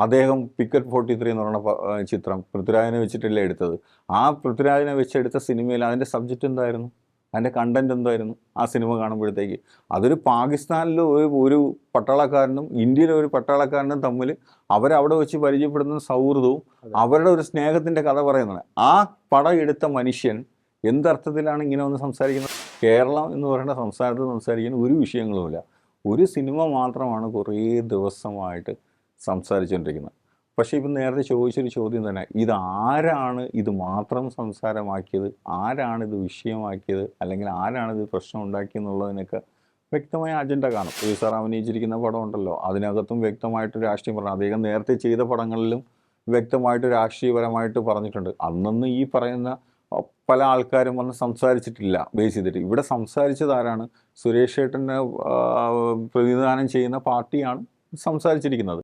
അദ്ദേഹം picket forty three എന്ന് പറയുന്ന ചിത്രം പൃഥ്വിരാജിനെ വെച്ചിട്ടല്ലേ എടുത്തത്. ആ പൃഥ്വിരാജിനെ വെച്ചെടുത്ത സിനിമയിൽ അതിന്റെ സബ്ജക്റ്റ് എന്തായിരുന്നു? അതിന്റെ കണ്ടന്റ് എന്തായിരുന്നു? ആ സിനിമ കാണുമ്പോഴത്തേക്ക്. അതൊരു പാകിസ്ഥാനിലെ ഒരു ഒരു പട്ടാളക്കാരനും ഇന്ത്യയിലെ ഒരു പട്ടാളക്കാരനും തമ്മിൽ അവരവിടെ വെച്ച് പരിചയപ്പെടുന്ന സൗഹൃദവും അവരുടെ ഒരു സ്നേഹത്തിന്റെ കഥ പറയുന്നത് ആ പടം എടുത്ത മനുഷ്യൻ എന്തർത്ഥത്തിലാണ് ഇങ്ങനെ ഒന്ന് സംസാരിക്കുന്നത്? കേരളം എന്ന് പറയുന്ന സംസ്ഥാനത്ത് സംസാരിക്കുന്ന ഒരു വിഷയങ്ങളുമില്ല. ഒരു സിനിമ മാത്രമാണ് കുറേ ദിവസമായിട്ട് സംസാരിച്ചുകൊണ്ടിരിക്കുന്നത് പക്ഷേ ഇപ്പം നേരത്തെ ചോദിച്ചൊരു ചോദ്യം തന്നെ ഇത് ആരാണ് ഇത് മാത്രം സംസാരമാക്കിയത്? ആരാണ് ഇത് വിഷയമാക്കിയത്? അല്ലെങ്കിൽ ആരാണ് ഇത് പ്രശ്നം ഉണ്ടാക്കിയെന്നുള്ളതിനൊക്കെ വ്യക്തമായ അജണ്ട കാണും. ഈ സാർ അഭിനയിച്ചിരിക്കുന്ന പടം ഉണ്ടല്ലോ അതിനകത്തും വ്യക്തമായിട്ട് രാഷ്ട്രീയം പറഞ്ഞു. അദ്ദേഹം നേരത്തെ ചെയ്ത പടങ്ങളിലും വ്യക്തമായിട്ട് രാഷ്ട്രീയപരമായിട്ട് പറഞ്ഞിട്ടുണ്ട്. അന്നൊന്നും ഈ പറയുന്ന പല ആൾക്കാരും വന്ന് സംസാരിച്ചിട്ടില്ല ബേസ് ചെയ്തിട്ട്. ഇവിടെ സംസാരിച്ചത് ആരാണ്? സുരേഷ് ഏട്ടനെ പ്രതിനിധാനം ചെയ്യുന്ന പാർട്ടിയാണ് സംസാരിച്ചിരിക്കുന്നത്.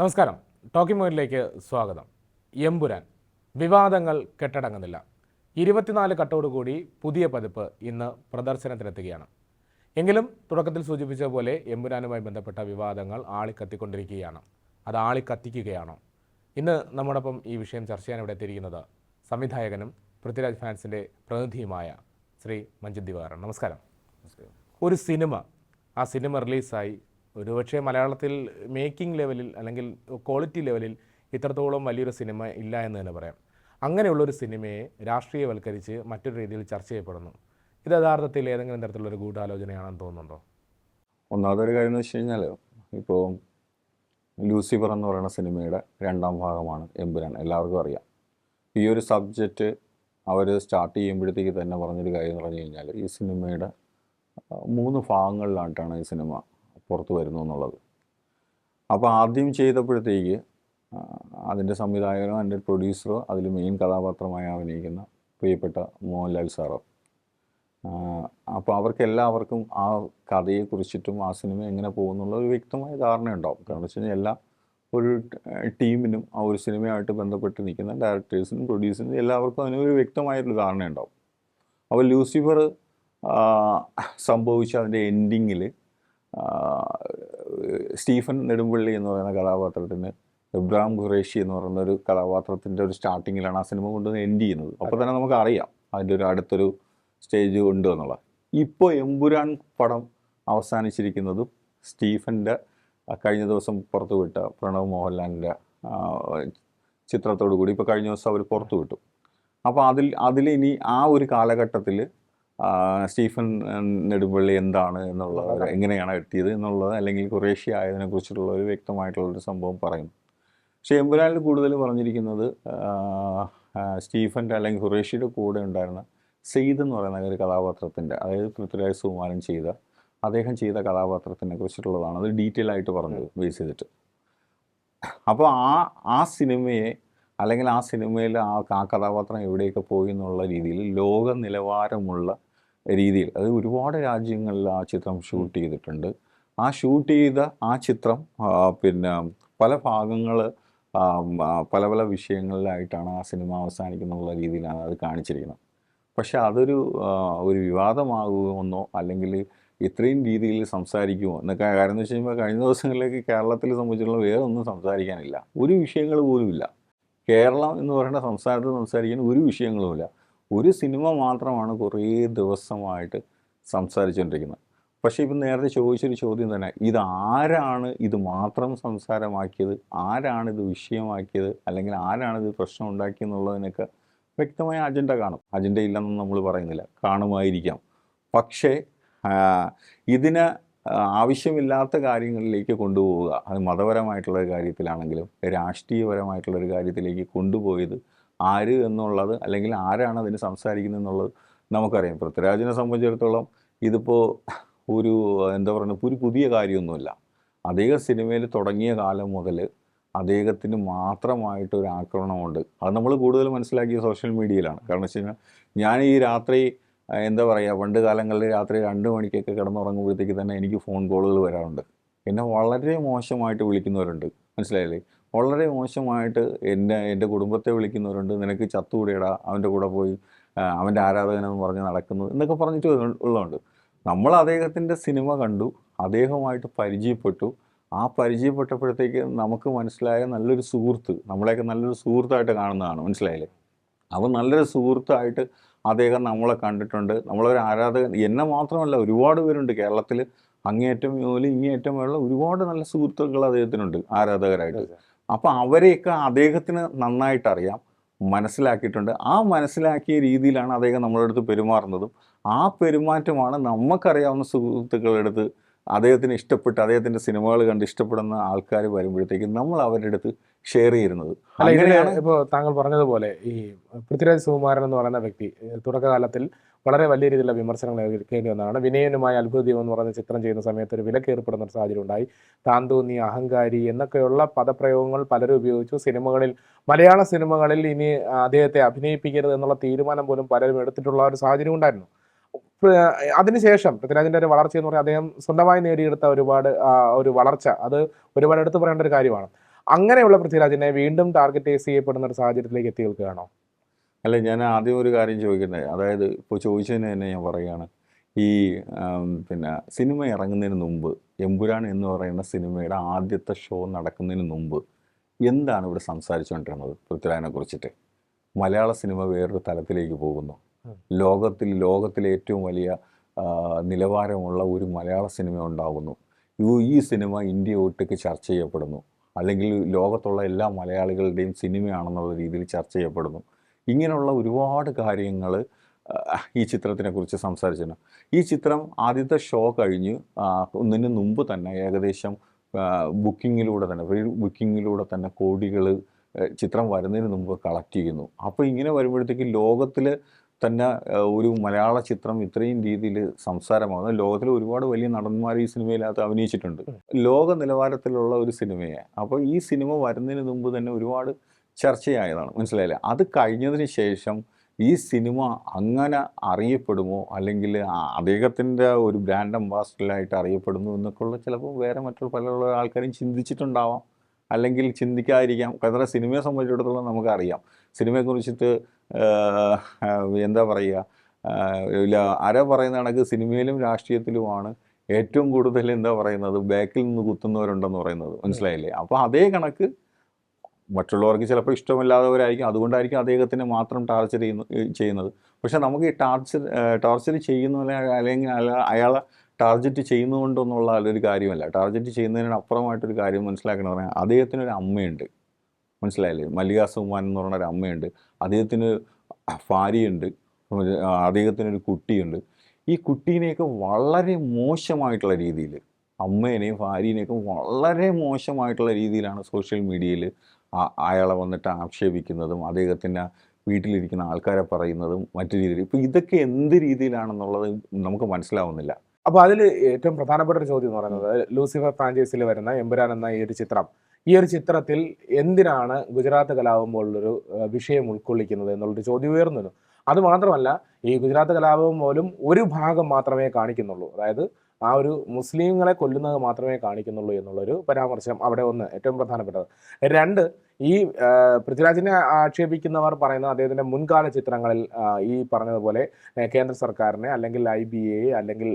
നമസ്കാരം. ടോക്കിംഗ് മോയിലേക്ക് സ്വാഗതം. എമ്പുരാൻ. വിവാദങ്ങൾ കെട്ടടങ്ങുന്നില്ല. ഇരുപത്തിനാല് കട്ടോടുകൂടി പുതിയ പതിപ്പ് ഇന്ന് പ്രദർശനത്തിനെത്തുകയാണ്. എങ്കിലും തുടക്കത്തിൽ സൂചിപ്പിച്ച പോലെ എമ്പുരാനുമായി ബന്ധപ്പെട്ട വിവാദങ്ങൾ ആളിക്കത്തിക്കൊണ്ടിരിക്കുകയാണ്. അത് ആളിക്കത്തിക്കുകയാണോ? ഇന്ന് നമ്മോടൊപ്പം ഈ വിഷയം ചർച്ച ചെയ്യാൻ ഇവിടെ എത്തിയിരിക്കുന്നത് സംവിധായകനും പൃഥ്വിരാജ് ഫാൻസിന്റെ പ്രതിനിധിയുമായ ശ്രീ മഞ്ജിത് ദിവാകരൻ. നമസ്കാരം. ഒരു സിനിമ ആ സിനിമ റിലീസായി ഒരുപക്ഷെ മലയാളത്തിൽ മേക്കിംഗ് ലെവലിൽ അല്ലെങ്കിൽ ക്വാളിറ്റി ലെവലിൽ ഇത്രത്തോളം വലിയൊരു സിനിമ ഇല്ല എന്ന് തന്നെ പറയാം. അങ്ങനെയുള്ളൊരു സിനിമയെ രാഷ്ട്രീയവൽക്കരിച്ച് മറ്റൊരു രീതിയിൽ ചർച്ച ചെയ്യപ്പെടുന്നു. ഇത് യഥാർത്ഥത്തിൽ ഏതെങ്കിലും തരത്തിലുള്ളൊരു ഗൂഢാലോചനയാണെന്ന് തോന്നുന്നുണ്ടോ? ഒന്നാമതൊരു കാര്യം എന്ന് വെച്ച് കഴിഞ്ഞാൽ ഇപ്പോൾ ലൂസിഫർ എന്ന് പറയുന്ന സിനിമയുടെ രണ്ടാം ഭാഗമാണ് എമ്പുരാൻ. എല്ലാവർക്കും അറിയാം. ഈ ഒരു സബ്ജക്റ്റ് അവർ സ്റ്റാർട്ട് ചെയ്യുമ്പോഴത്തേക്ക് തന്നെ പറഞ്ഞൊരു കാര്യം എന്ന് പറഞ്ഞു കഴിഞ്ഞാൽ ഈ സിനിമയുടെ മൂന്ന് ഭാഗങ്ങളിലായിട്ടാണ് ഈ സിനിമ പുറത്തു വരുന്നു എന്നുള്ളത്. അപ്പോൾ ആദ്യം ചെയ്തപ്പോഴത്തേക്ക് അതിന്റെ സംവിധായകനോ അതിന്റെ പ്രൊഡ്യൂസറോ അതിൽ മെയിൻ കഥാപാത്രമായി അഭിനയിക്കുന്ന പ്രിയപ്പെട്ട മോഹൻലാൽ സാറോ. അപ്പോൾ അവർക്ക് എല്ലാവർക്കും ആ കഥയെക്കുറിച്ചിട്ടും ആ സിനിമ എങ്ങനെ പോകുന്നുള്ള ഒരു വ്യക്തമായ ധാരണയുണ്ടാവും കാരണം വെച്ച് കഴിഞ്ഞാൽ എല്ലാ ഒരു ടീമിനും ആ ഒരു സിനിമയായിട്ട് ബന്ധപ്പെട്ട് നിൽക്കുന്ന ഡയറക്ടേഴ്സിനും പ്രൊഡ്യൂസറിനും എല്ലാവർക്കും അതിനൊരു വ്യക്തമായൊരു ധാരണയുണ്ടാവും അപ്പോൾ ലൂസിഫർ സംഭവിച്ച അതിന്റെ എൻഡിങ്ങിൽ സ്റ്റീഫൻ നെടുമ്പള്ളി എന്ന് പറയുന്ന കഥാപാത്രത്തിന് ഇബ്രാഹിം ഖുറേഷി എന്ന് പറയുന്ന ഒരു കഥാപാത്രത്തിന്റെ ഒരു സ്റ്റാർട്ടിങ്ങിലാണ് ആ സിനിമ കൊണ്ടുവന്ന് എൻഡ് ചെയ്യുന്നത്. അപ്പോൾ തന്നെ നമുക്ക് അറിയാം അതിന്റെ ഒരു അടുത്തൊരു സ്റ്റേജ് ഉണ്ട് എന്നുള്ളത്. ഇപ്പോൾ എമ്പുരാൻ പടം അവസാനിച്ചിരിക്കുന്നതും സ്റ്റീഫന്റെ കഴിഞ്ഞ ദിവസം പുറത്തുവിട്ട പ്രണവ് മോഹൻലാലിന്റെ ചിത്രത്തോടു കൂടി ഇപ്പോൾ കഴിഞ്ഞ ദിവസം അവർ പുറത്തുവിട്ടു. അപ്പോൾ അതിൽ അതിലിനി ആ ഒരു കാലഘട്ടത്തിൽ സ്റ്റീഫൻ നെടുമ്പള്ളി എന്താണ് എന്നുള്ള എങ്ങനെയാണ് എത്തിയത് എന്നുള്ളത് അല്ലെങ്കിൽ കുറേശ്യ ആയതിനെ വ്യക്തമായിട്ടുള്ള ഒരു വ്യക്തമായിട്ടുള്ളൊരു സംഭവം പറയുന്നു. പക്ഷേ എമ്പുരാനിൽ കൂടുതൽ പറഞ്ഞിരിക്കുന്നത് സ്റ്റീഫന്റെ അല്ലെങ്കിൽ ഖുറേഷിയുടെ കൂടെ ഉണ്ടായിരുന്ന സെയ്ദ് എന്ന് പറയുന്ന ഒരു കഥാപാത്രത്തിന്റെ അതായത് പൃഥ്വിരാജ് സുകുമാരൻ ചെയ്ത അദ്ദേഹം ചെയ്ത കഥാപാത്രത്തിനെ കുറിച്ചിട്ടുള്ളതാണ് അത് ഡീറ്റെയിൽ ആയിട്ട് പറഞ്ഞത് ബേസ് ചെയ്തിട്ട്. അപ്പോൾ ആ ആ സിനിമയെ അല്ലെങ്കിൽ ആ സിനിമയിൽ ആ ആ കഥാപാത്രം എവിടെയൊക്കെ പോയി എന്നുള്ള രീതിയിൽ ലോക നിലവാരമുള്ള രീതിയിൽ. അത് ഒരുപാട് രാജ്യങ്ങളിൽ ആ ചിത്രം ഷൂട്ട് ചെയ്തിട്ടുണ്ട്. ആ ഷൂട്ട് ചെയ്ത ആ ചിത്രം പിന്നെ പല ഭാഗങ്ങൾ പല പല വിഷയങ്ങളിലായിട്ടാണ് ആ സിനിമ അവസാനിക്കുന്നുള്ള രീതിയിലാണ് അത് കാണിച്ചിരിക്കുന്നത്. പക്ഷെ അതൊരു ഒരു വിവാദമാകുമെന്നോ അല്ലെങ്കിൽ ഇത്രയും രീതിയിൽ സംസാരിക്കുമോ? എന്നൊക്കെ കാര്യം എന്ന് വെച്ച് കഴിഞ്ഞാൽ കഴിഞ്ഞ ദിവസങ്ങളിലേക്ക് കേരളത്തിൽ സംബന്ധിച്ചുള്ള വേറെ ഒന്നും സംസാരിക്കാനില്ല. ഒരു വിഷയങ്ങൾ പോലുമില്ല. കേരളം എന്ന് പറയുന്ന സംസ്ഥാനത്ത് സംസാരിക്കാൻ ഒരു വിഷയങ്ങളുമില്ല. ഒരു സിനിമ മാത്രമാണ് കുറേ ദിവസമായിട്ട് സംസാരിച്ചുകൊണ്ടിരിക്കുന്നത് പക്ഷേ ഇപ്പം നേരത്തെ ചോദിച്ചൊരു ചോദ്യം തന്നെ ഇത് ആരാണ് ഇത് മാത്രം സംസാരമാക്കിയത്? ആരാണ് ഇത് വിഷയമാക്കിയത്? അല്ലെങ്കിൽ ആരാണ് ഇത് പ്രശ്നം ഉണ്ടാക്കിയെന്നുള്ളതിനൊക്കെ വ്യക്തമായ അജണ്ട കാണും. അജണ്ട ഇല്ലെന്ന് നമ്മൾ പറയുന്നില്ല. കാണുമായിരിക്കാം. പക്ഷേ ഇതിന് ആവശ്യമില്ലാത്ത കാര്യങ്ങളിലേക്ക് കൊണ്ടുപോവുക അത് മതപരമായിട്ടുള്ള ഒരു കാര്യത്തിലാണെങ്കിലും രാഷ്ട്രീയപരമായിട്ടുള്ള ഒരു കാര്യത്തിലേക്ക് കൊണ്ടുപോയത് ആര് എന്നുള്ളത് അല്ലെങ്കിൽ ആരാണ് അതിന് സംസാരിക്കുന്നത് എന്നുള്ളത് നമുക്കറിയാം. പൃഥ്വിരാജിനെ സംബന്ധിച്ചിടത്തോളം ഇതിപ്പോൾ ഒരു എന്താ പറയുക ഒരു പുതിയ കാര്യമൊന്നുമില്ല. അദ്ദേഹം സിനിമയിൽ തുടങ്ങിയ കാലം മുതൽ അദ്ദേഹത്തിന് മാത്രമായിട്ട് ഒരു ആക്രമണമുണ്ട്. അത് നമ്മൾ കൂടുതൽ മനസ്സിലാക്കിയ സോഷ്യൽ മീഡിയയിലാണ്. കാരണം വെച്ച് കഴിഞ്ഞാൽ ഞാൻ ഈ രാത്രി എന്താ പറയുക പണ്ട് കാലങ്ങളിൽ രാത്രി രണ്ട് മണിക്കൊക്കെ കിടന്നുറങ്ങുമ്പോഴത്തേക്ക് തന്നെ എനിക്ക് ഫോൺ കോളുകൾ വരാറുണ്ട്. എന്നെ വളരെ മോശമായിട്ട് വിളിക്കുന്നവരുണ്ട്. മനസ്സിലായില്ലേ? വളരെ മോശമായിട്ട് എന്റെ എന്റെ കുടുംബത്തെ വിളിക്കുന്നവരുണ്ട്. നിനക്ക് ചത്തുകൂടിയടാ. അവന്റെ കൂടെ പോയി അവന്റെ ആരാധകനെന്ന് പറഞ്ഞ് നടക്കുന്നു എന്നൊക്കെ പറഞ്ഞിട്ട് ഉള്ളതുണ്ട് നമ്മൾ അദ്ദേഹത്തിന്റെ സിനിമ കണ്ടു. അദ്ദേഹവുമായിട്ട് പരിചയപ്പെട്ടു. ആ പരിചയപ്പെട്ടപ്പോഴത്തേക്ക് നമുക്ക് മനസ്സിലായ നല്ലൊരു സുഹൃത്ത് നമ്മളെയൊക്കെ നല്ലൊരു സുഹൃത്തായിട്ട് കാണുന്നതാണ്. മനസ്സിലായില്ലേ? അപ്പോൾ നല്ലൊരു സുഹൃത്തായിട്ട് അദ്ദേഹം നമ്മളെ കണ്ടിട്ടുണ്ട്. നമ്മളൊരു ആരാധകൻ എന്നെ മാത്രമല്ല ഒരുപാട് പേരുണ്ട് കേരളത്തിൽ. അങ്ങേയറ്റം മുതൽ ഇങ്ങേയറ്റം വരെയുള്ള ഒരുപാട് നല്ല സുഹൃത്തുക്കൾ അദ്ദേഹത്തിനുണ്ട് ആരാധകരായിട്ട്. അപ്പോൾ അവരെയൊക്കെ അദ്ദേഹത്തിന് നന്നായിട്ട് അറിയാം മനസ്സിലാക്കിയിട്ടുണ്ട്. ആ മനസ്സിലാക്കിയ രീതിയിലാണ് അദ്ദേഹം നമ്മളുടെ അടുത്ത് പെരുമാറുന്നതും. ആ പെരുമാറ്റമാണ് നമുക്കറിയാവുന്ന സുഹൃത്തുക്കളുടെ അടുത്ത് അദ്ദേഹത്തിന് ഇഷ്ടപ്പെട്ട് അദ്ദേഹത്തിന്റെ സിനിമകൾ കണ്ട് ഇഷ്ടപ്പെടുന്ന ആൾക്കാർ വരുമ്പോഴത്തേക്കും നമ്മൾ അവരുടെ അടുത്ത് ഷെയർ ചെയ്യുന്നത്. അങ്ങനെയാണ് ഇപ്പോൾ താങ്കൾ പറഞ്ഞതുപോലെ ഈ പൃഥ്വിരാജ് സുകുമാരൻ എന്ന് പറയുന്ന വ്യക്തി തുടക്കകാലത്തിൽ വളരെ വലിയ രീതിയിലുള്ള വിമർശനങ്ങൾ ഏൽക്കേണ്ടി വന്നതാണ്. വിനയനുമായ അത്ഭുതം എന്ന് പറയുന്ന ചിത്രം ചെയ്യുന്ന സമയത്ത് ഒരു വിലക്ക് ഏർപ്പെടുന്ന ഒരു സാഹചര്യം ഉണ്ടായി. താന്തോന്നി തോന്നി അഹങ്കാരി എന്നൊക്കെയുള്ള പദപ്രയോഗങ്ങൾ പലരും ഉപയോഗിച്ചു. സിനിമകളിൽ മലയാള സിനിമകളിൽ ഇനി അദ്ദേഹത്തെ അഭിനയിപ്പിക്കരുത് എന്നുള്ള തീരുമാനം പോലും പലരും എടുത്തിട്ടുള്ള ഒരു സാഹചര്യം ഉണ്ടായിരുന്നു. അതിനുശേഷം പൃഥ്വിരാജിന്റെ ഒരു വളർച്ച എന്ന് പറഞ്ഞാൽ അദ്ദേഹം സ്വന്തമായി നേടിയെടുത്ത ഒരുപാട് ഒരു വളർച്ച. അത് ഒരുപാട് എടുത്തു പറയേണ്ട ഒരു കാര്യമാണ്. അങ്ങനെയുള്ള പൃഥ്വിരാജിനെ വീണ്ടും ടാർഗറ്റ് ചെയ്യപ്പെടുന്ന ഒരു സാഹചര്യത്തിലേക്ക് എത്തി നിൽക്കുകയാണോ? അല്ല ഞാൻ ആദ്യം ഒരു കാര്യം ചോദിക്കുന്നത് അതായത് ഇപ്പോൾ ചോദിച്ചതിന് തന്നെ ഞാൻ പറയുകയാണ്. ഈ പിന്നെ സിനിമ ഇറങ്ങുന്നതിന് മുമ്പ് എമ്പുരാൻ എന്ന് പറയുന്ന സിനിമയുടെ ആദ്യത്തെ ഷോ നടക്കുന്നതിന് മുമ്പ് എന്താണ് ഇവിടെ സംസാരിച്ചുകൊണ്ടിരുന്നത്? പൃഥ്വിരാജിനെ കുറിച്ചിട്ട്. മലയാള സിനിമ വേറൊരു തലത്തിലേക്ക് പോകുന്നു. ലോകത്തിൽ ലോകത്തിലെ ഏറ്റവും വലിയ നിലവാരമുള്ള ഒരു മലയാള സിനിമ ഉണ്ടാകുന്നു. ഈ സിനിമ ഇന്ത്യ ഒട്ടുക്ക് ചർച്ച ചെയ്യപ്പെടുന്നു. അല്ലെങ്കിൽ ലോകത്തുള്ള എല്ലാ മലയാളികളുടെയും സിനിമയാണെന്നുള്ള രീതിയിൽ ചർച്ച ചെയ്യപ്പെടുന്നു. ഇങ്ങനെയുള്ള ഒരുപാട് കാര്യങ്ങൾ ഈ ചിത്രത്തിനെ കുറിച്ച് സംസാരിച്ചിരുന്നു. ഈ ചിത്രം ആദ്യത്തെ ഷോ കഴിഞ്ഞ് ഒന്നിന് മുമ്പ് തന്നെ ഏകദേശം ബുക്കിങ്ങിലൂടെ തന്നെ പ്രീ ബുക്കിങ്ങിലൂടെ തന്നെ കോടികൾ ചിത്രം വരുന്നതിന് മുമ്പ് കളക്ട് ചെയ്യുന്നു. അപ്പോൾ ഇങ്ങനെ വരുമ്പോഴത്തേക്ക് ലോകത്തിൽ തന്നെ ഒരു മലയാള ചിത്രം ഇത്രയും രീതിയിൽ സംസാരമാകുന്നു ലോകത്തിലെ ഒരുപാട് വലിയ നടന്മാർ ഈ സിനിമയിലകത്ത് അഭിനയിച്ചിട്ടുണ്ട്. ലോക നിലവാരത്തിലുള്ള ഒരു സിനിമയെ. അപ്പോൾ ഈ സിനിമ വരുന്നതിന് മുമ്പ് തന്നെ ഒരുപാട് ചർച്ചയായതാണ്. മനസ്സിലായില്ലേ? അത് കഴിഞ്ഞതിന് ശേഷം ഈ സിനിമ അങ്ങനെ അറിയപ്പെടുമോ? അല്ലെങ്കിൽ അദ്ദേഹത്തിന്റെ ഒരു ബ്രാൻഡ് അംബാസിഡറായിട്ട് അറിയപ്പെടുന്നു എന്നൊക്കെയുള്ള ചിലപ്പോൾ വേറെ മറ്റുള്ള പല ആൾക്കാരും ചിന്തിച്ചിട്ടുണ്ടാവാം. അല്ലെങ്കിൽ ചിന്തിക്കാതിരിക്കാം. കാരണം സിനിമയെ സംബന്ധിച്ചിടത്തോളം നമുക്കറിയാം. സിനിമയെക്കുറിച്ചിട്ട് എന്താ പറയുക? ഇല്ല ആരാ പറയുന്ന കണക്ക് സിനിമയിലും രാഷ്ട്രീയത്തിലുമാണ് ഏറ്റവും കൂടുതൽ എന്താ പറയുന്നത്? ബാക്കിൽ നിന്ന് കുത്തുന്നവരുണ്ടെന്ന് പറയുന്നത്. മനസ്സിലായില്ലേ? അപ്പോൾ അതേ കണക്ക് മറ്റുള്ളവർക്ക് ചിലപ്പോൾ ഇഷ്ടമില്ലാത്തവരായിരിക്കും. അതുകൊണ്ടായിരിക്കും അദ്ദേഹത്തിന് മാത്രം ടാർച്ചർ ചെയ്യുന്നു ചെയ്യുന്നത്. പക്ഷേ നമുക്ക് ഈ ടാർച്ചർ ടാർച്ചർ ചെയ്യുന്ന അല്ലെങ്കിൽ അയാളെ ടാർഗറ്റ് ചെയ്യുന്നതുകൊണ്ടൊന്നുള്ള ഒരു കാര്യമല്ല. ടാർഗറ്റ് ചെയ്യുന്നതിന് അപ്പുറമായിട്ടൊരു കാര്യം മനസ്സിലാക്കണം പറഞ്ഞാൽ അദ്ദേഹത്തിനൊരു അമ്മയുണ്ട്. മനസ്സിലായില്ലേ? മല്ലിക സുമാൻ എന്ന് പറയുന്ന ഒരു അമ്മയുണ്ട്. അദ്ദേഹത്തിന് ഭാര്യയുണ്ട്. അദ്ദേഹത്തിനൊരു കുട്ടിയുണ്ട്. ഈ കുട്ടീനെയൊക്കെ വളരെ മോശമായിട്ടുള്ള രീതിയിൽ അമ്മേനെയും ഭാര്യനെയൊക്കെ വളരെ മോശമായിട്ടുള്ള രീതിയിലാണ് സോഷ്യൽ മീഡിയയിൽ അയാളെ വന്നിട്ട് ആക്ഷേപിക്കുന്നതും അദ്ദേഹത്തിന്റെ വീട്ടിലിരിക്കുന്ന ആൾക്കാരെ പറയുന്നതും മറ്റു രീതിയിൽ. ഇപ്പോൾ ഇതൊക്കെ എന്ത് രീതിയിലാണെന്നുള്ളത് നമുക്ക് മനസ്സിലാവുന്നില്ല. അപ്പോൾ അതിൽ ഏറ്റവും പ്രധാനപ്പെട്ട ഒരു ചോദ്യം എന്ന് പറയുന്നത് ലൂസിഫർ ഫ്രാഞ്ചൈസിൽ വരുന്ന എമ്പുരാൻ എന്ന ഈ ഒരു ചിത്രം. ഈ ഒരു ചിത്രത്തിൽ എന്തിനാണ് ഗുജറാത്ത് കലാപം ഒരു വിഷയം ഉൾക്കൊള്ളിക്കുന്നത് എന്നുള്ളൊരു ചോദ്യം ഉയർന്നു അത് മാത്രമല്ല ഈ ഗുജറാത്ത് കലാപം പോലും ഒരു ഭാഗം മാത്രമേ കാണിക്കുന്നുള്ളൂ. അതായത് ആ ഒരു മുസ്ലിങ്ങളെ കൊല്ലുന്നത് മാത്രമേ കാണിക്കുന്നുള്ളൂ എന്നുള്ളൊരു പരാമർശം അവിടെ ഒന്ന് ഏറ്റവും പ്രധാനപ്പെട്ടത്. രണ്ട് ഈ പൃഥ്വിരാജിനെ ആക്ഷേപിക്കുന്നവർ പറയുന്നത് അദ്ദേഹത്തിന്റെ മുൻകാല ചിത്രങ്ങളിൽ ഈ പറഞ്ഞതുപോലെ കേന്ദ്ര സർക്കാരിനെ അല്ലെങ്കിൽ ഐ ബി എ അല്ലെങ്കിൽ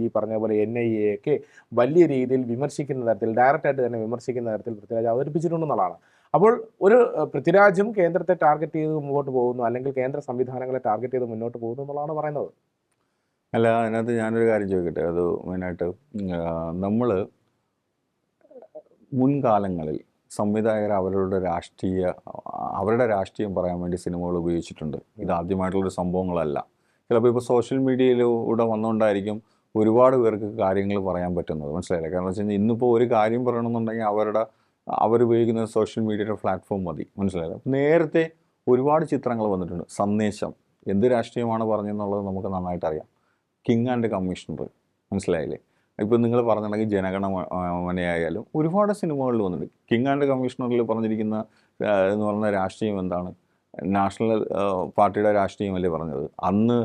ഈ പറഞ്ഞതുപോലെ പോലെ എൻ ഐ എ ഒക്കെ വലിയ രീതിയിൽ വിമർശിക്കുന്ന തരത്തിൽ ഡയറക്റ്റായിട്ട് തന്നെ വിമർശിക്കുന്ന തരത്തിൽ പൃഥ്വിരാജ് അവതരിപ്പിച്ചിട്ടുണ്ടെന്നുള്ളതാണ് അപ്പോൾ ഒരു പൃഥ്വിരാജും കേന്ദ്രത്തെ ടാർഗറ്റ് ചെയ്ത് മുമ്പോട്ട് പോകുന്നു അല്ലെങ്കിൽ കേന്ദ്ര സംവിധാനങ്ങളെ ടാർഗറ്റ് ചെയ്ത് മുന്നോട്ട് പോകുന്നു എന്നുള്ളതാണ് പറയുന്നത്. അല്ല അതിനകത്ത് ഞാനൊരു കാര്യം ചോദിക്കട്ടെ? അത് മെയിനായിട്ട് നമ്മൾ മുൻകാലങ്ങളിൽ സംവിധായകർ അവരുടെ രാഷ്ട്രീയ അവരുടെ രാഷ്ട്രീയം പറയാൻ വേണ്ടി സിനിമകൾ ഉപയോഗിച്ചിട്ടുണ്ട്. ഇത് ആദ്യമായിട്ടുള്ളൊരു സംഭവങ്ങളല്ല. ചിലപ്പോൾ ഇപ്പോൾ സോഷ്യൽ മീഡിയയിലൂടെ വന്നുകൊണ്ടായിരിക്കും ഒരുപാട് പേർക്ക് കാര്യങ്ങൾ പറയാൻ പറ്റുന്നത്. മനസ്സിലായില്ല? കാരണം വെച്ച് കഴിഞ്ഞാൽ ഇന്നിപ്പോൾ ഒരു കാര്യം പറയണമെന്നുണ്ടെങ്കിൽ അവരുടെ അവരുപയോഗിക്കുന്ന സോഷ്യൽ മീഡിയയുടെ പ്ലാറ്റ്ഫോം മതി. മനസ്സിലായില്ല? നേരത്തെ ഒരുപാട് ചിത്രങ്ങൾ വന്നിട്ടുണ്ട്. സന്ദേശം. എന്ത് രാഷ്ട്രീയമാണ് പറഞ്ഞെന്നുള്ളത് നമുക്ക് നന്നായിട്ട് അറിയാം കിങ് ആൻഡ് കമ്മീഷണർ മനസ്സിലായില്ലേ? ഇപ്പോൾ നിങ്ങൾ പറഞ്ഞിട്ടുണ്ടെങ്കിൽ ജനഗണമനയായാലും ഒരുപാട് സിനിമകളിൽ വന്നിട്ടുണ്ട്. കിങ് ആൻഡ് കമ്മീഷണറിൽ പറഞ്ഞിരിക്കുന്ന എന്ന് പറഞ്ഞ രാഷ്ട്രീയം എന്താണ്? നാഷണൽ പാർട്ടിയുടെ രാഷ്ട്രീയമല്ലേ പറഞ്ഞത്? അന്ന്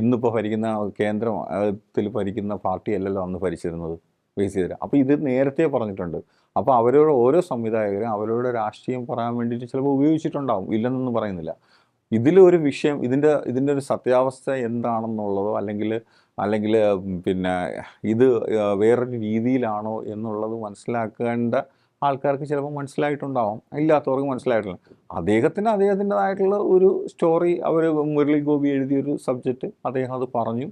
ഇന്നിപ്പോൾ ഭരിക്കുന്ന കേന്ദ്രത്തിൽ ഭരിക്കുന്ന പാർട്ടിയല്ലല്ലോ അന്ന് ഭരിച്ചിരുന്നത് ബേസ് ചെയ്തിട്ട് അപ്പോൾ ഇത് നേരത്തെ പറഞ്ഞിട്ടുണ്ട്. അപ്പോൾ അവരോട് ഓരോ സംവിധായകരും അവരോട് രാഷ്ട്രീയം പറയാൻ വേണ്ടിയിട്ട് ചിലപ്പോൾ ഉപയോഗിച്ചിട്ടുണ്ടാവും. ഇല്ലെന്നൊന്നും പറയുന്നില്ല. ഇതിലൊരു വിഷയം ഇതിന്റെ ഇതിന്റെ ഒരു സത്യാവസ്ഥ എന്താണെന്നുള്ളതോ അല്ലെങ്കിൽ അല്ലെങ്കിൽ പിന്നെ ഇത് വേറൊരു രീതിയിലാണോ എന്നുള്ളത് മനസ്സിലാക്കേണ്ട ആൾക്കാർക്ക് ചിലപ്പോൾ മനസ്സിലായിട്ടുണ്ടാവാം. ഇല്ലാത്തവർക്ക് മനസ്സിലായിട്ടില്ല. അദ്ദേഹത്തിന് അദ്ദേഹത്തിന്റെതായിട്ടുള്ള ഒരു സ്റ്റോറി അവർ മുരളി ഗോപി എഴുതിയൊരു സബ്ജക്റ്റ് അദ്ദേഹം അത് പറഞ്ഞു.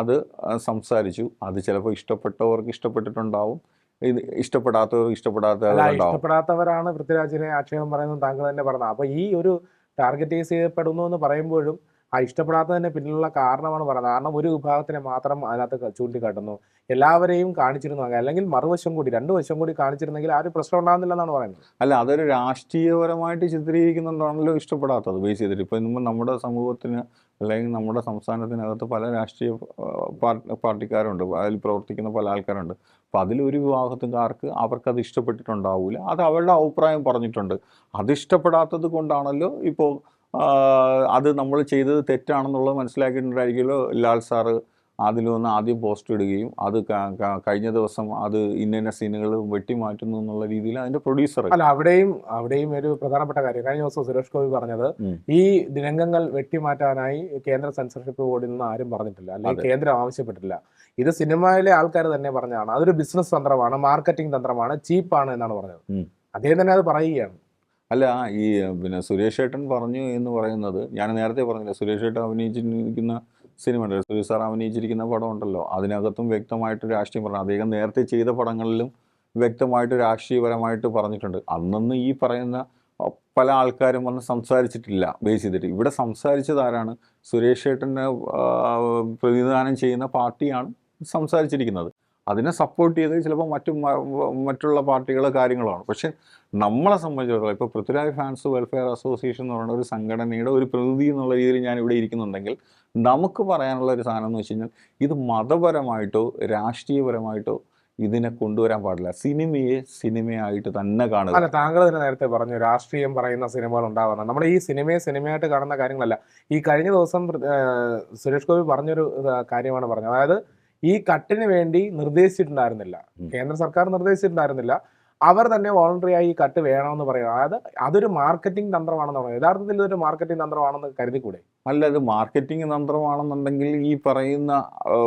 അത് സംസാരിച്ചു. അത് ചിലപ്പോൾ ഇഷ്ടപ്പെട്ടവർക്ക് ഇഷ്ടപ്പെട്ടിട്ടുണ്ടാവും. ഇത് ഇഷ്ടപ്പെടാത്തവർക്ക് ഇഷ്ടപ്പെടാത്തവരാണ് പൃഥ്വിരാജിനെ ആക്ഷേപം പറയുന്നത് താങ്കൾ തന്നെ പറഞ്ഞത്. അപ്പൊ ഈ ഒരു ടാർഗറ്റൈസ് ചെയ്യപ്പെടുന്നു എന്ന് പറയുമ്പോഴും ആ ഇഷ്ടപ്പെടാത്തതിന്റെ പിന്നിലുള്ള കാരണമാണ് പറയുന്നത്. കാരണം ഒരു വിഭാഗത്തിനെ മാത്രം അതിനകത്ത് ചൂണ്ടിക്കാട്ടുന്നു. എല്ലാവരെയും കാണിച്ചിരുന്നു അല്ലെങ്കിൽ മറുവശം കൂടി രണ്ടു വശം കൂടി കാണിച്ചിരുന്നെങ്കിൽ ആ ഒരു പ്രശ്നം ഉണ്ടാകുന്നില്ല എന്നാണ് പറയുന്നത്. അല്ല അതൊരു രാഷ്ട്രീയപരമായിട്ട് ചിത്രീകരിക്കുന്നുണ്ടാണല്ലോ ഇഷ്ടപ്പെടാത്തത്. ബേസ് ചെയ്തിട്ട് ഇപ്പം ഇന്ന് നമ്മുടെ സമൂഹത്തിന് അല്ലെങ്കിൽ നമ്മുടെ സംസ്ഥാനത്തിനകത്ത് പല രാഷ്ട്രീയ പാർട്ടിക്കാരുണ്ട്. അതിൽ പ്രവർത്തിക്കുന്ന പല ആൾക്കാരുണ്ട്. അപ്പം അതിലൊരു വിവാഹത്തുകാർക്ക് അവർക്കത് ഇഷ്ടപ്പെട്ടിട്ടുണ്ടാവില്ല അത് അവരുടെ അഭിപ്രായം പറഞ്ഞിട്ടുണ്ട്. അത് ഇഷ്ടപ്പെടാത്തത് കൊണ്ടാണല്ലോ ഇപ്പോൾ അത് നമ്മൾ ചെയ്തത് തെറ്റാണെന്നുള്ളത് മനസ്സിലാക്കിയിട്ടുണ്ടായിരിക്കുമല്ലോ ലാൽ സാറ് അതിലൊന്ന് ആദ്യം പോസ്റ്റ് ഇടുകയും അത് കഴിഞ്ഞ ദിവസം അത് ഇന്ന സീനുകൾ വെട്ടിമാറ്റുന്നു എന്നുള്ള രീതിയിൽ അതിന്റെ പ്രൊഡ്യൂസർ അല്ല അവിടെയും അവിടെയും ഒരു പ്രധാനപ്പെട്ട കാര്യം. കഴിഞ്ഞ ദിവസം സുരേഷ് ഗോപി പറഞ്ഞത്. ഈ ദിനംഗങ്ങൾ വെട്ടിമാറ്റാനായി കേന്ദ്ര സെൻസർഷിപ്പ് ബോർഡിൽ നിന്ന് ആരും പറഞ്ഞിട്ടില്ല. അല്ലെങ്കിൽ കേന്ദ്രം ആവശ്യപ്പെട്ടിട്ടില്ല ഇത് സിനിമയിലെ ആൾക്കാർ തന്നെ പറഞ്ഞതാണ്. അതൊരു ബിസിനസ് തന്ത്രമാണ് മാർക്കറ്റിംഗ് തന്ത്രമാണ് ചീപ്പാണ് എന്നാണ് പറഞ്ഞത്. അദ്ദേഹം തന്നെ അത് പറയുകയാണ്. അല്ല ഈ പിന്നെ സുരേഷ് ഏട്ടൻ പറഞ്ഞു എന്ന് പറയുന്നത് ഞാൻ നേരത്തെ പറഞ്ഞില്ല സുരേഷ് ഏട്ടൻ അഭിനയിച്ചിരിക്കുന്ന സിനിമ ഉണ്ട് സുരേഷ് സാർ അഭിനയിച്ചിരിക്കുന്ന പടം ഉണ്ടല്ലോ അതിനകത്തും വ്യക്തമായിട്ട് രാഷ്ട്രീയം പറഞ്ഞു. അദ്ദേഹം നേരത്തെ ചെയ്ത പടങ്ങളിലും വ്യക്തമായിട്ട് രാഷ്ട്രീയപരമായിട്ട് പറഞ്ഞിട്ടുണ്ട്. അന്നൊന്നും ഈ പറയുന്ന പല ആൾക്കാരും വന്ന് സംസാരിച്ചിട്ടില്ല ബേസ് ചെയ്തിട്ട്. ഇവിടെ സംസാരിച്ചത് ആരാണ്? സുരേഷ് ഏട്ടനെ പ്രതിനിധാനം ചെയ്യുന്ന പാർട്ടിയാണ് സംസാരിച്ചിരിക്കുന്നത്. അതിനെ സപ്പോർട്ട് ചെയ്ത് ചിലപ്പോൾ മറ്റു മറ്റുള്ള പാർട്ടികളോ കാര്യങ്ങളാണ്. പക്ഷേ നമ്മളെ സംബന്ധിച്ചിടത്തോളം ഇപ്പോൾ പൃഥ്വിരാജ് ഫാൻസ് വെൽഫെയർ അസോസിയേഷൻ എന്ന് പറയുന്ന ഒരു സംഘടനയുടെ ഒരു പ്രതിനിധി എന്നുള്ള രീതിയിൽ ഞാൻ ഇവിടെ ഇരിക്കുന്നുണ്ടെങ്കിൽ നമുക്ക് പറയാനുള്ള ഒരു സാധനം എന്ന് വെച്ച് കഴിഞ്ഞാൽ ഇത് മതപരമായിട്ടോ രാഷ്ട്രീയപരമായിട്ടോ ഇതിനെ കൊണ്ടുവരാൻ പാടില്ല. സിനിമയെ സിനിമയായിട്ട് തന്നെ കാണുക. അല്ല താങ്കൾ തന്നെ നേരത്തെ പറഞ്ഞു രാഷ്ട്രീയം പറയുന്ന സിനിമകൾ ഉണ്ടാവുന്ന നമ്മുടെ ഈ സിനിമയെ സിനിമയായിട്ട് കാണുന്ന കാര്യങ്ങളല്ല. ഈ കഴിഞ്ഞ ദിവസം സുരേഷ് ഗോപി പറഞ്ഞൊരു കാര്യമാണ് പറഞ്ഞത്. അതായത് ഈ കട്ടിന് വേണ്ടി നിർദ്ദേശിച്ചിട്ടുണ്ടായിരുന്നില്ല. കേന്ദ്ര സർക്കാർ നിർദ്ദേശിച്ചിട്ടുണ്ടായിരുന്നില്ല. അവർ തന്നെ വോളണ്ടറി ആയി ഈ കട്ട് വേണമെന്ന് പറയുക അതായത് അതൊരു മാർക്കറ്റിംഗ് തന്ത്രമാണെന്ന് പറയുന്നത് യഥാർത്ഥത്തിൽ ഇതൊരു മാർക്കറ്റിംഗ് തന്ത്രമാണെന്ന് കരുതിക്കൂടെ? അല്ല ഇത് മാർക്കറ്റിംഗ് തന്ത്രമാണെന്നുണ്ടെങ്കിൽ ഈ പറയുന്ന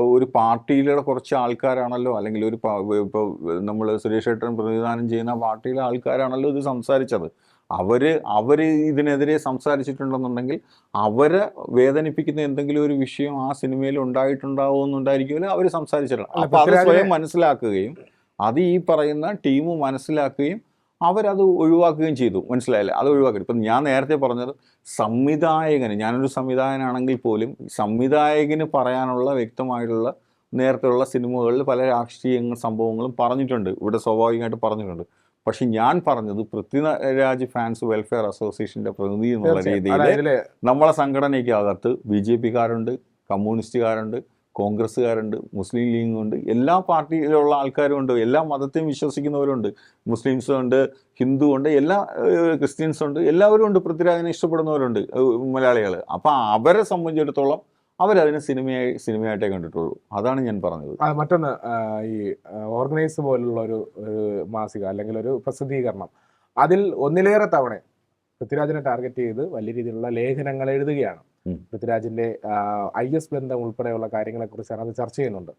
ഒരു പാർട്ടിയിലുള്ള കുറച്ച് ആൾക്കാരാണല്ലോ അല്ലെങ്കിൽ ഒരു ഇപ്പോൾ നമ്മൾ സുരേഷ് ഏട്ടൻ പ്രതിനിധാനം ചെയ്യുന്ന പാർട്ടിയിലെ ആൾക്കാരാണല്ലോ ഇത് സംസാരിച്ചത്. അവർ അവർ ഇതിനെതിരെ സംസാരിച്ചിട്ടുണ്ടെന്നുണ്ടെങ്കിൽ അവരെ വേദനിപ്പിക്കുന്ന എന്തെങ്കിലും ഒരു വിഷയം ആ സിനിമയിൽ ഉണ്ടായിട്ടുണ്ടാവുമെന്നുണ്ടായിരിക്കുമല്ലോ അവർ സംസാരിച്ചിട്ടുണ്ട് അപ്പോൾ അത് സ്വയം മനസ്സിലാക്കുകയും അത് ഈ പറയുന്ന ടീം മനസ്സിലാക്കുകയും അവരത് ഒഴിവാക്കുകയും ചെയ്തു. മനസ്സിലായില്ലേ? അത് ഒഴിവാക്കി. ഇപ്പം ഞാൻ നേരത്തെ പറഞ്ഞത് സംവിധായകന് ഞാനൊരു സംവിധായകനാണെങ്കിൽ പോലും സംവിധായകന് പറയാനുള്ള വ്യക്തമായിട്ടുള്ള നേരത്തെയുള്ള സിനിമകളിൽ പല രാഷ്ട്രീയ സംഭവങ്ങളും പറഞ്ഞിട്ടുണ്ട്. ഇവിടെ സ്വാഭാവികമായിട്ട് പറഞ്ഞിട്ടുണ്ട്. പക്ഷെ ഞാൻ പറഞ്ഞത് പൃഥ്വിരാജ് ഫാൻസ് വെൽഫെയർ അസോസിയേഷന്റെ പ്രതിനിധി എന്നുള്ള രീതിയിൽ നമ്മളെ സംഘടനയ്ക്കകത്ത് ബി ജെ പിക്കാരുണ്ട് കമ്മ്യൂണിസ്റ്റുകാരുണ്ട് കോൺഗ്രസ്സുകാരുണ്ട് മുസ്ലിം ലീഗുണ്ട് എല്ലാ പാർട്ടിയിലുള്ള ആൾക്കാരും ഉണ്ട് എല്ലാ മതത്തെയും വിശ്വസിക്കുന്നവരുണ്ട് മുസ്ലിംസും ഉണ്ട് ഹിന്ദു ഉണ്ട് എല്ലാ ക്രിസ്ത്യൻസും ഉണ്ട് എല്ലാവരും ഉണ്ട് പൃഥ്വിരാജിനെ ഇഷ്ടപ്പെടുന്നവരുണ്ട് മലയാളികൾ അപ്പം അവരെ സംബന്ധിച്ചിടത്തോളം അവരതിനെ സിനിമയായി സിനിമയായിട്ടേ കണ്ടിട്ടുള്ളൂ. അതാണ് ഞാൻ പറഞ്ഞത്. മറ്റൊന്ന് ഈ ഓർഗനൈസ് പോലുള്ള ഒരു മാസിക അല്ലെങ്കിൽ ഒരു പ്രസിദ്ധീകരണം. അതിൽ ഒന്നിലേറെ തവണ പൃഥ്വിരാജിനെ ടാർഗറ്റ് ചെയ്ത് വലിയ രീതിയിലുള്ള ലേഖനങ്ങൾ എഴുതുകയാണ്. പൃഥ്വിരാജിന്റെ ഐ എസ് ബന്ധം ഉൾപ്പെടെയുള്ള കാര്യങ്ങളെ കുറിച്ചാണ് അത് ചർച്ച ചെയ്യുന്നുണ്ട്.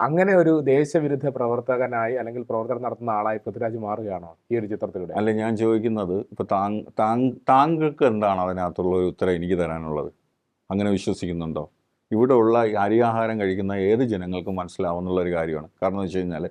അങ്ങനെ ഒരു ദേശവിരുദ്ധ പ്രവർത്തകനായി അല്ലെങ്കിൽ പ്രവർത്തനം നടത്തുന്ന ആളായി പൃഥ്വിരാജ് മാറുകയാണോ ഈ ഒരു ചിത്രത്തിലൂടെ? അല്ല ഞാൻ ചോദിക്കുന്നത് ഇപ്പൊ താങ് താങ് താങ്കൾക്ക് എന്താണ് അതിനകത്തുള്ള ഒരു ഉത്തരം എനിക്ക് തരാനുള്ളത്? അങ്ങനെ വിശ്വസിക്കുന്നുണ്ടോ? ഇവിടെ ഉള്ള ഈ അരിയാഹാരം കഴിക്കുന്ന ഏത് ജനങ്ങൾക്കും മനസ്സിലാവുന്നുള്ള ഒരു കാര്യമാണ്. കാരണം എന്ന് വെച്ച് കഴിഞ്ഞാൽ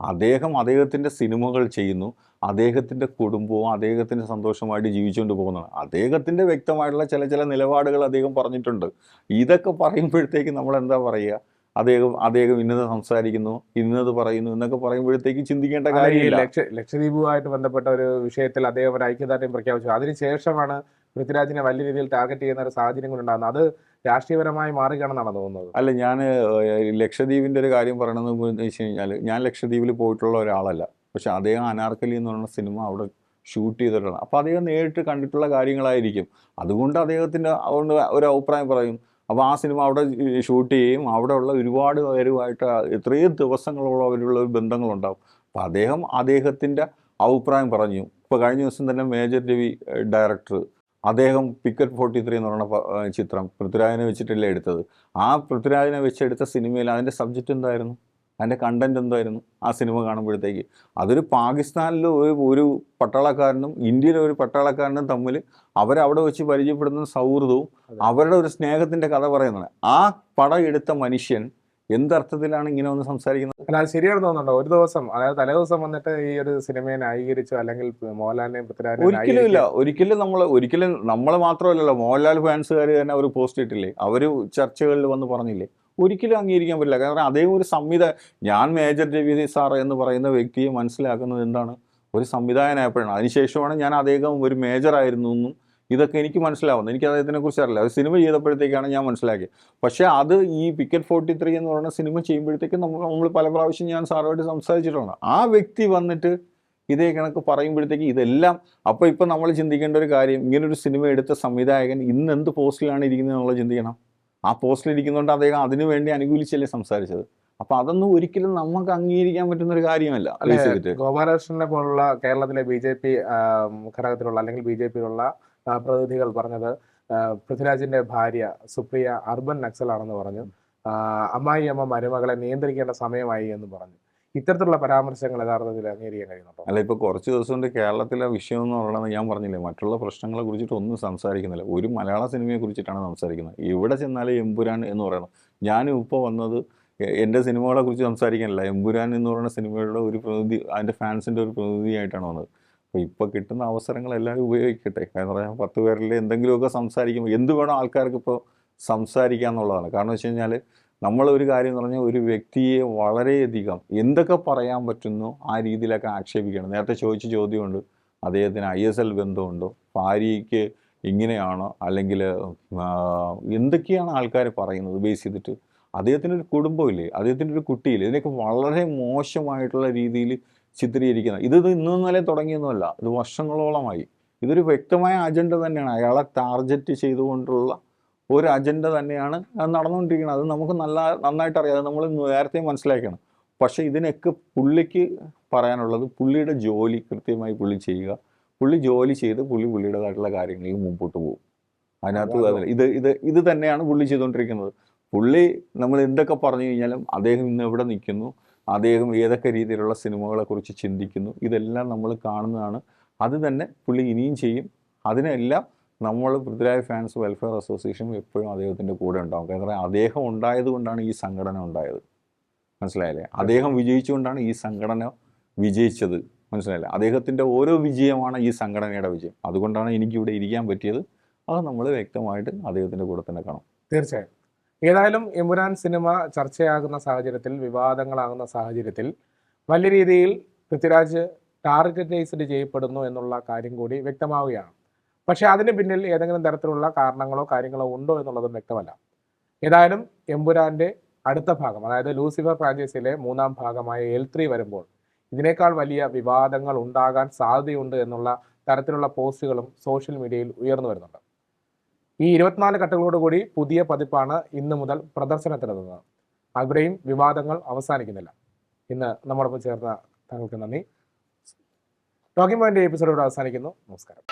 അദ്ദേഹം അദ്ദേഹത്തിന്റെ സിനിമകൾ ചെയ്യുന്നു അദ്ദേഹത്തിന്റെ കുടുംബവും അദ്ദേഹത്തിന്റെ സന്തോഷമായിട്ട് ജീവിച്ചുകൊണ്ട് പോകുന്നതാണ് അദ്ദേഹത്തിന്റെ വ്യക്തമായിട്ടുള്ള ചില ചില നിലപാടുകൾ അദ്ദേഹം പറഞ്ഞിട്ടുണ്ട്. ഇതൊക്കെ പറയുമ്പോഴത്തേക്ക് നമ്മൾ എന്താ പറയുക? അദ്ദേഹം അദ്ദേഹം ഇന്നത് സംസാരിക്കുന്നു ഇന്നത് പറയുന്നു എന്നൊക്കെ പറയുമ്പോഴത്തേക്ക് ചിന്തിക്കേണ്ട കാര്യമില്ല. ലക്ഷ ലക്ഷദ്വീപുമായിട്ട് ബന്ധപ്പെട്ട ഒരു വിഷയത്തിൽ അദ്ദേഹം ഒരു ഐക്യദാർഢ്യം പ്രഖ്യാപിച്ചു. അതിനുശേഷമാണ് പൃഥ്വിരാജിനെ വലിയ രീതിയിൽ ടാർഗറ്റ് ചെയ്യുന്ന ഒരു സാഹചര്യം കൊണ്ടുണ്ടാകുന്നത് അത് രാഷ്ട്രീയപരമായി മാറുകയാണെന്നാണ് തോന്നുന്നത്. അല്ല ഞാൻ ലക്ഷദ്വീപിന്റെ ഒരു കാര്യം പറയണമെന്ന് വെച്ച് കഴിഞ്ഞാൽ ഞാൻ ലക്ഷദ്വീപിൽ പോയിട്ടുള്ള ഒരാളല്ല. പക്ഷെ അദ്ദേഹം അനാർക്കലി എന്ന് പറയുന്ന സിനിമ അവിടെ ഷൂട്ട് ചെയ്തിട്ടുള്ള അപ്പോൾ അദ്ദേഹം നേരിട്ട് കണ്ടിട്ടുള്ള കാര്യങ്ങളായിരിക്കും. അതുകൊണ്ട് അദ്ദേഹത്തിന്റെ അതുകൊണ്ട് ഒരു അഭിപ്രായം പറയും. അപ്പോൾ ആ സിനിമ അവിടെ ഷൂട്ട് ചെയ്യും. അവിടെയുള്ള ഒരുപാട് പേരുമായിട്ട് എത്രയും ദിവസങ്ങളോളം അവരുള്ള ഒരു ബന്ധങ്ങളുണ്ടാവും. അപ്പോൾ അദ്ദേഹം അദ്ദേഹത്തിന്റെ അഭിപ്രായം പറഞ്ഞു. ഇപ്പോൾ കഴിഞ്ഞ ദിവസം തന്നെ മേജർ രവി ഡയറക്ടർ അദ്ദേഹം പിക്കറ്റ് ഫോർട്ടി ത്രീ എന്ന് പറയുന്ന ചിത്രം പൃഥ്വിരാജിനെ വെച്ചിട്ടല്ലേ എടുത്തത്. ആ പൃഥ്വിരാജിനെ വെച്ചെടുത്ത സിനിമയിൽ അതിന്റെ സബ്ജക്റ്റ് എന്തായിരുന്നു? അതിന്റെ കണ്ടന്റ് എന്തായിരുന്നു? ആ സിനിമ കാണുമ്പോഴത്തേക്ക്. അതൊരു പാകിസ്ഥാനിലെ ഒരു ഒരു പട്ടാളക്കാരനും ഇന്ത്യയിലെ ഒരു പട്ടാളക്കാരനും തമ്മിൽ അവരവിടെ വെച്ച് പരിചയപ്പെടുന്ന സൗഹൃദവും അവരുടെ ഒരു സ്നേഹത്തിന്റെ കഥ പറയുന്നതാണ്. ആ പടം എടുത്ത മനുഷ്യൻ എന്തർത്ഥത്തിലാണ് ഇങ്ങനെ ഒന്ന് സംസാരിക്കുന്നത്? അല്ല അത് ശരിയാണ് തോന്നുന്നുണ്ടോ? ഒരു ദിവസം അതായത് തലേ ദിവസം വന്നിട്ട് ഈ ഒരു സിനിമയെ ന്യായീകരിച്ചു അല്ലെങ്കിൽ മോഹൻലാലിനെയും പൃഥ്വിരാജിനെയും ഒരിക്കലും ഇല്ല. ഒരിക്കലും നമ്മൾ ഒരിക്കലും നമ്മൾ മാത്രമല്ലല്ലോ മോഹൻലാൽ ഫാൻസുകാർ തന്നെ അവർ പോസ്റ്റ് ഇട്ടില്ലേ? അവർ ചർച്ചകളിൽ വന്ന് പറഞ്ഞില്ലേ? ഒരിക്കലും അംഗീകരിക്കാൻ പറ്റില്ല. കാരണം അതേ ഒരു സംവിധ ഞാൻ മേജർ രവി സാർ എന്ന് പറയുന്ന വ്യക്തിയെ മനസ്സിലാക്കുന്നത് എന്താണ്? ഒരു സംവിധായകനായപ്പോഴാണ്. അതിനുശേഷമാണ് ഞാൻ അദ്ദേഹം ഒരു മേജറായിരുന്നു എന്നും ഇതൊക്കെ എനിക്ക് മനസ്സിലാവുന്നത് എനിക്ക് അദ്ദേഹത്തിനെ കുറിച്ച് അറിയില്ല. അത് സിനിമ ചെയ്തപ്പോഴത്തേക്കാണ് ഞാൻ മനസ്സിലാക്കിയത്. പക്ഷേ അത് ഈ പിക്കറ്റ് ഫോർട്ടി ത്രീ എന്ന് പറയുന്ന സിനിമ ചെയ്യുമ്പോഴത്തേക്കും നമ്മൾ നമ്മൾ പല പ്രാവശ്യം ഞാൻ സാറുമായിട്ട് സംസാരിച്ചിട്ടുണ്ട്. ആ വ്യക്തി വന്നിട്ട് ഇതേ കണക്ക് പറയുമ്പോഴത്തേക്ക് ഇതെല്ലാം അപ്പോൾ ഇപ്പം നമ്മൾ ചിന്തിക്കേണ്ട ഒരു കാര്യം ഇങ്ങനൊരു സിനിമ എടുത്ത സംവിധായകൻ ഇന്ന് എന്ത് പോസ്റ്റിലാണ് ഇരിക്കുന്നത് എന്നുള്ളത് ചിന്തിക്കണം. ആ പോസ്റ്റിൽ ഇരിക്കുന്നതുകൊണ്ട് അദ്ദേഹം അതിനു വേണ്ടി അനുകൂലിച്ചല്ലേ സംസാരിച്ചത്. അപ്പൊ അതൊന്നും ഒരിക്കലും നമുക്ക് അംഗീകരിക്കാൻ പറ്റുന്ന ഒരു കാര്യമല്ല ഗോപാലകൃഷ്ണനെ പോലുള്ള കേരളത്തിലെ ബി ജെ പി ഘടകത്തിലുള്ള അല്ലെങ്കിൽ ബി ജെ പിയിലുള്ള പ്രതിനിധികൾ പറഞ്ഞത്. പൃഥ്വിരാജിന്റെ ഭാര്യ സുപ്രിയ അർബൻ നക്സലാണെന്ന് പറഞ്ഞു. അമ്മായി അമ്മ മരുമകളെ നിയന്ത്രിക്കേണ്ട സമയമായി എന്ന് പറഞ്ഞു. ഇത്തരത്തിലുള്ള പരാമർശങ്ങൾ യഥാർത്ഥത്തിൽ അംഗീകരിക്കാൻ കഴിയുന്നുണ്ടോ? അല്ല ഇപ്പോൾ കുറച്ച് ദിവസം കൊണ്ട് കേരളത്തിലെ വിഷയം എന്ന് പറയുന്നത് ഞാൻ പറഞ്ഞില്ലേ മറ്റുള്ള പ്രശ്നങ്ങളെ കുറിച്ചിട്ട് ഒന്നും സംസാരിക്കുന്നില്ല. ഒരു മലയാള സിനിമയെ കുറിച്ചിട്ടാണ് സംസാരിക്കുന്നത്. ഇവിടെ ചെന്നാലേ എമ്പുരാൻ എന്ന് പറയുന്നത് ഞാനും ഇപ്പോൾ വന്നത് എന്റെ സിനിമകളെ കുറിച്ച് സംസാരിക്കാനല്ല. എമ്പുരാൻ എന്ന് പറയുന്ന സിനിമയുടെ ഒരു പ്രതിനിധി അതിന്റെ ഫാൻസിന്റെ ഒരു പ്രതിനിധിയായിട്ടാണ് വന്നത്. അപ്പോൾ ഇപ്പോൾ കിട്ടുന്ന അവസരങ്ങൾ എല്ലാവരും ഉപയോഗിക്കട്ടെ. കാരണം പറഞ്ഞാൽ പത്ത് പേരിൽ എന്തെങ്കിലുമൊക്കെ സംസാരിക്കുമ്പോൾ എന്ത് വേണം ആൾക്കാർക്ക് ഇപ്പോൾ സംസാരിക്കുക എന്നുള്ളതാണ്. കാരണം വെച്ച് കഴിഞ്ഞാൽ നമ്മളൊരു കാര്യം എന്ന് പറഞ്ഞാൽ ഒരു വ്യക്തിയെ വളരെയധികം എന്തൊക്കെ പറയാൻ പറ്റുന്നു ആ രീതിയിലൊക്കെ ആക്ഷേപിക്കണം. നേരത്തെ ചോദിച്ച ചോദ്യമുണ്ട് അദ്ദേഹത്തിന് ഐ എസ് എൽ ബന്ധമുണ്ടോ? ഭാര്യയ്ക്ക് ഇങ്ങനെയാണോ? അല്ലെങ്കിൽ എന്തൊക്കെയാണ് ആൾക്കാർ പറയുന്നത് ബേസ് ചെയ്തിട്ട്? അദ്ദേഹത്തിന് ഒരു കുടുംബമില്ലേ? അദ്ദേഹത്തിന്റെ ഒരു കുട്ടിയില്ലേ? ഇതിനൊക്കെ വളരെ മോശമായിട്ടുള്ള രീതിയിൽ ചിത്രീകരിക്കുന്നത് ഇത് ഇന്ന് ഇന്നും ഇന്നലെ തുടങ്ങിയൊന്നുമല്ല. ഇത് വർഷങ്ങളോളമായി. ഇതൊരു വ്യക്തമായ അജണ്ട തന്നെയാണ്. അയാളെ ടാർഗറ്റ് ചെയ്തുകൊണ്ടുള്ള ഒരു അജണ്ട തന്നെയാണ് നടന്നുകൊണ്ടിരിക്കുന്നത്. അത് നമുക്ക് നല്ല നന്നായിട്ട് അറിയാം നമ്മൾ നേരത്തെ മനസ്സിലാക്കണം പക്ഷേ ഇതിനൊക്കെ പുള്ളിക്ക് പറയാനുള്ളത് പുള്ളിയുടെ ജോലി കൃത്യമായി പുള്ളി ചെയ്യുക. പുള്ളി ജോലി ചെയ്ത് പുള്ളി പുള്ളിയുടേതായിട്ടുള്ള കാര്യങ്ങളിൽ മുമ്പോട്ട് പോകും. അതിനകത്ത്. ഇത് ഇത് ഇത് തന്നെയാണ് പുള്ളി ചെയ്തുകൊണ്ടിരിക്കുന്നത്. പുള്ളി നമ്മൾ എന്തൊക്കെ പറഞ്ഞു കഴിഞ്ഞാലും അദ്ദേഹം ഇന്ന് എവിടെ നിൽക്കുന്നു. അദ്ദേഹം ഏതൊക്കെ രീതിയിലുള്ള സിനിമകളെ കുറിച്ച് ചിന്തിക്കുന്നു ഇതെല്ലാം നമ്മൾ കാണുന്നതാണ്. അത് തന്നെ പുള്ളി ഇനിയും ചെയ്യും. അതിനെല്ലാം നമ്മൾ പൃഥ്വിരാജ് ഫാൻസ് വെൽഫെയർ അസോസിയേഷൻ എപ്പോഴും അദ്ദേഹത്തിന്റെ കൂടെ ഉണ്ടാവും. കാരണം അദ്ദേഹം ഉണ്ടായത് കൊണ്ടാണ് ഈ സംഘടന ഉണ്ടായത്. മനസ്സിലായില്ലേ? അദ്ദേഹം വിജയിച്ചുകൊണ്ടാണ് ഈ സംഘടന വിജയിച്ചത്. മനസ്സിലായില്ലേ? അദ്ദേഹത്തിന്റെ ഓരോ വിജയമാണ് ഈ സംഘടനയുടെ വിജയം. അതുകൊണ്ടാണ് എനിക്കിവിടെ ഇരിക്കാൻ പറ്റിയത്. അത് നമ്മൾ വ്യക്തമായിട്ട് അദ്ദേഹത്തിന്റെ കൂടെ തന്നെ കാണും. തീർച്ചയായും. ഏതായാലും എമ്പുരാൻ സിനിമ ചർച്ചയാകുന്ന സാഹചര്യത്തിൽ വിവാദങ്ങളാകുന്ന സാഹചര്യത്തിൽ വലിയ രീതിയിൽ പൃഥ്വിരാജ് ടാർഗറ്റൈസ്ഡ് ചെയ്യപ്പെടുന്നു എന്നുള്ള കാര്യം കൂടി വ്യക്തമാവുകയാണ്. പക്ഷെ അതിന് പിന്നിൽ ഏതെങ്കിലും തരത്തിലുള്ള കാരണങ്ങളോ കാര്യങ്ങളോ ഉണ്ടോ എന്നുള്ളതും വ്യക്തമല്ല. ഏതായാലും എമ്പുരാന്റെ അടുത്ത ഭാഗം അതായത് ലൂസിഫർ ഫ്രാഞ്ചൈസിലെ മൂന്നാം ഭാഗമായ എൽ ത്രീ വരുമ്പോൾ ഇതിനേക്കാൾ വലിയ വിവാദങ്ങൾ ഉണ്ടാകാൻ സാധ്യതയുണ്ട് എന്നുള്ള തരത്തിലുള്ള പോസ്റ്റുകളും സോഷ്യൽ മീഡിയയിൽ ഉയർന്നു വരുന്നുണ്ട്. ഈ ഇരുപത്തിനാല് കട്ടുകളോടുകൂടി പുതിയ പതിപ്പാണ് ഇന്ന് മുതൽ പ്രദർശനത്തിനെത്തുന്നത്. അവിടെയും വിവാദങ്ങൾ അവസാനിക്കുന്നില്ല. ഇന്ന് നമ്മോടൊപ്പം ചേർന്ന താങ്കൾക്ക് നന്ദി. ടോക്കിംഗ് പോയിന്റ് എപ്പിസോഡ് ഇവിടെ അവസാനിക്കുന്നു. നമസ്കാരം.